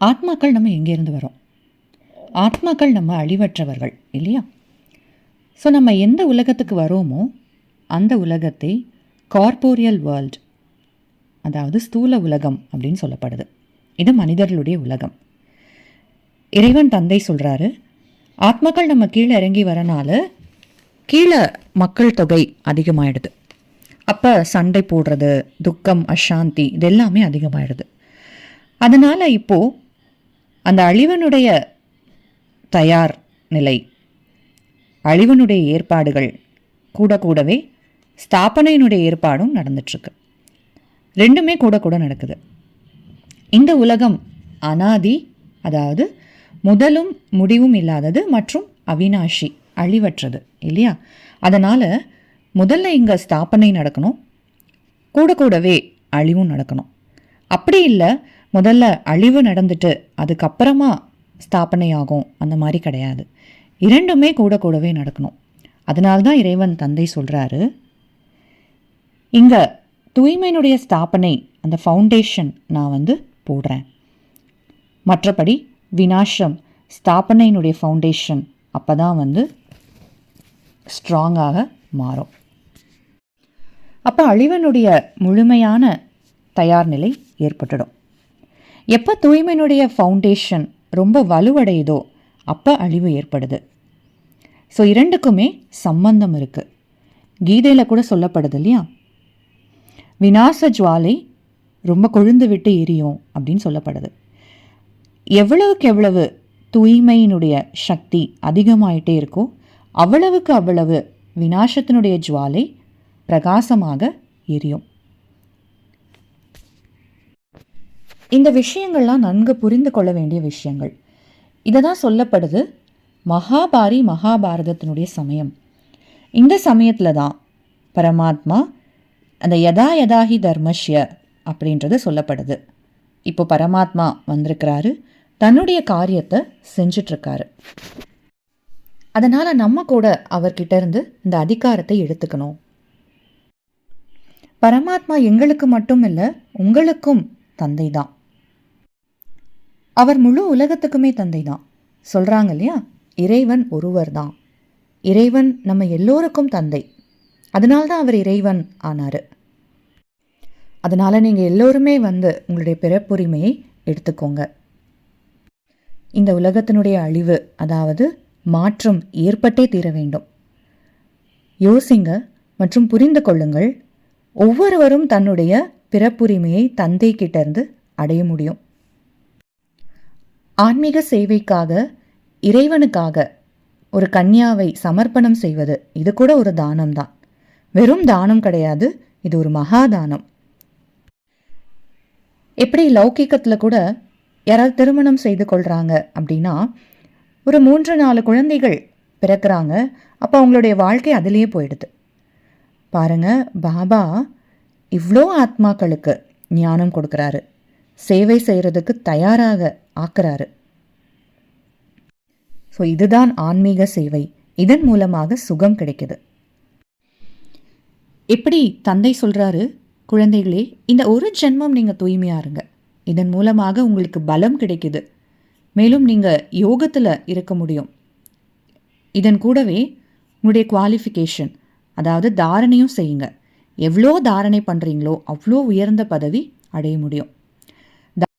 ஆத்மாக்கள் நம்ம எங்கேருந்து வரோம்? ஆத்மாக்கள் நம்ம அழிவற்றவர்கள் இல்லையா? ஸோ நம்ம எந்த உலகத்துக்கு வரோமோ அந்த உலகத்தை கார்போரியல் வேர்ல்ட் அதாவது ஸ்தூல உலகம் அப்படின்னு சொல்லப்படுது. இது மனிதர்களுடைய உலகம். இறைவன் தந்தை சொல்கிறாரு ஆத்மாக்கள் நம்ம கீழே இறங்கி வரனால கீழே மக்கள் தொகை அதிகமாயிடுது. அப்போ சண்டை போடுறது துக்கம் அசாந்தி இது எல்லாமே அதிகமாயிடுது. அதனால் இப்போது அந்த அழிவனுடைய தயார் நிலை. அழிவனுடைய ஏற்பாடுகள் கூட கூடவே ஸ்தாபனையினுடைய ஏற்பாடும் நடந்துட்டுருக்கு ரெண்டுமே கூட கூட நடக்குது. இந்த உலகம் அனாதி அதாவது முதலும் முடிவும் இல்லாதது மற்றும் அவினாஷி அழிவற்றது இல்லையா? அதனால் முதல்ல இங்கே ஸ்தாபனை நடக்கணும். கூட கூடவே அழிவும் நடக்கணும். அப்படி இல்லை முதல்ல அழிவு நடந்துட்டு அதுக்கப்புறமா ஸ்தாபனை ஆகும் அந்த மாதிரி கிடையாது. இரண்டுமே கூட கூடவே நடக்கணும். அதனால்தான் இறைவன் தந்தை சொல்கிறாரு இங்கே தூய்மையினுடைய ஸ்தாபனை அந்த ஃபவுண்டேஷன் நான் வந்து போடுறேன். மற்றபடி வினாஷம் ஸ்தாபனையினுடைய ஃபவுண்டேஷன் அப்போ தான் வந்து ஸ்ட்ராங்காக மாறும். அப்போ அழிவனுடைய முழுமையான தயார் நிலை ஏற்பட்டுடும். எப்போ தூய்மையினுடைய ஃபவுண்டேஷன் ரொம்ப வலுவடையுதோ அப்போ அழிவு ஏற்படுது. ஸோ இரண்டுக்குமே சம்பந்தம் இருக்குது கீதையில் கூட சொல்லப்படுது இல்லையா? விநாச ஜுவாலை ரொம்ப கொழுந்து விட்டு எரியும் அப்படின்னு சொல்லப்படுது. எவ்வளவுக்கு எவ்வளவு தூய்மையினுடைய சக்தி அதிகமாயிட்டே இருக்கோ அவ்வளவுக்கு அவ்வளவு விநாசத்தினுடைய ஜுவாலை பிரகாசமாக எரியும். இந்த விஷயங்கள்லாம் நன்கு புரிந்து கொள்ள வேண்டிய விஷயங்கள். இதை தான் சொல்லப்படுது மகாபாரி மகாபாரதத்தினுடைய சமயம். இந்த சமயத்தில் தான் பரமாத்மா அந்த யதா யதாஹி தர்மஷ்ய அப்படின்றது சொல்லப்படுது. இப்போ பரமாத்மா வந்திருக்கிறாரு தன்னுடைய காரியத்தை செஞ்சிட்ருக்காரு. அதனால் நம்ம கூட அவர்கிட்ட இருந்து இந்த அதிகாரத்தை எடுத்துக்கணும். பரமாத்மா எங்களுக்கு மட்டும் இல்லை உங்களுக்கும் தந்தை தான். அவர் முழு உலகத்துக்குமே தந்தை தான் சொல்கிறாங்க இல்லையா இறைவன் ஒருவர் தான் இறைவன் நம்ம எல்லோருக்கும் தந்தை. அதனால்தான் அவர் இறைவன் ஆனார். அதனால் நீங்கள் எல்லோருமே வந்து உங்களுடைய பிறப்புரிமையை எடுத்துக்கோங்க. இந்த உலகத்தினுடைய அழிவு அதாவது மாற்றம் ஏற்பட்டே தீர வேண்டும். யோசிங்க மற்றும் புரிந்து கொள்ளுங்கள். ஒவ்வொருவரும் தன்னுடைய பிறப்புரிமையை தந்தை கிட்டேருந்து அடைய முடியும். ஆன்மீக சேவைக்காக இறைவனுக்காக ஒரு கன்யாவை சமர்ப்பணம் செய்வது இது கூட ஒரு தானம் தான் வெறும் தானம் கிடையாது இது ஒரு மகாதானம். எப்படி லௌகீகத்தில் கூட யாராவது திருமணம் செய்து கொள்கிறாங்க அப்படின்னா ஒரு மூன்று நாலு குழந்தைகள் பிறக்கிறாங்க அப்போ அவங்களுடைய வாழ்க்கை அதிலேயே போயிடுது. பாருங்க பாபா இவ்வளோ ஆத்மாக்களுக்கு ஞானம் கொடுக்குறாரு. சேவை செய்கிறதுக்கு தயாராக ஆக்குறாரு. ஸோ இதுதான் ஆன்மீக சேவை. இதன் மூலமாக சுகம் கிடைக்குது. எப்படி தந்தை சொல்கிறாரு குழந்தைகளே இந்த ஒரு ஜென்மம் நீங்கள் தூய்மையாக இருங்க. இதன் மூலமாக உங்களுக்கு பலம் கிடைக்குது. மேலும் நீங்கள் யோகத்தில் இருக்க முடியும். இதன் கூடவே உங்களுடைய குவாலிஃபிகேஷன் அதாவது தாரணையும் செய்யுங்க. எவ்வளோ தாரணை பண்ணுறீங்களோ அவ்வளோ உயர்ந்த பதவி அடைய முடியும்.